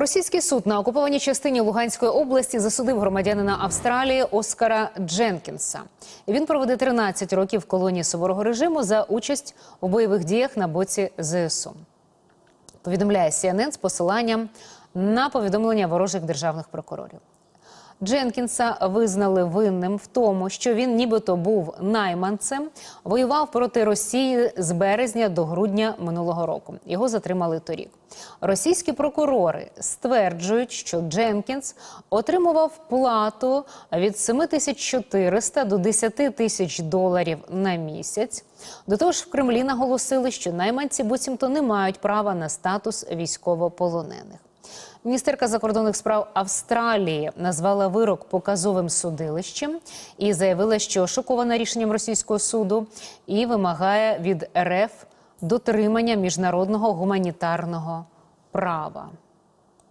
Російський суд на окупованій частині Луганської області засудив громадянина Австралії Оскара Дженкінса. Він проведе 13 років в колонії суворого режиму за участь у бойових діях на боці ЗСУ. Повідомляє CNN з посиланням на повідомлення ворожих державних прокурорів. Дженкінса визнали винним в тому, що він нібито був найманцем, воював проти Росії з березня до грудня минулого року. Його затримали торік. Російські прокурори стверджують, що Дженкінс отримував плату від 7400 до 10 тисяч доларів на місяць. До того ж, в Кремлі наголосили, що найманці буцімто не мають права на статус військовополонених. Міністерка закордонних справ Австралії назвала вирок показовим судилищем і заявила, що шокована рішенням російського суду і вимагає від РФ дотримання міжнародного гуманітарного права.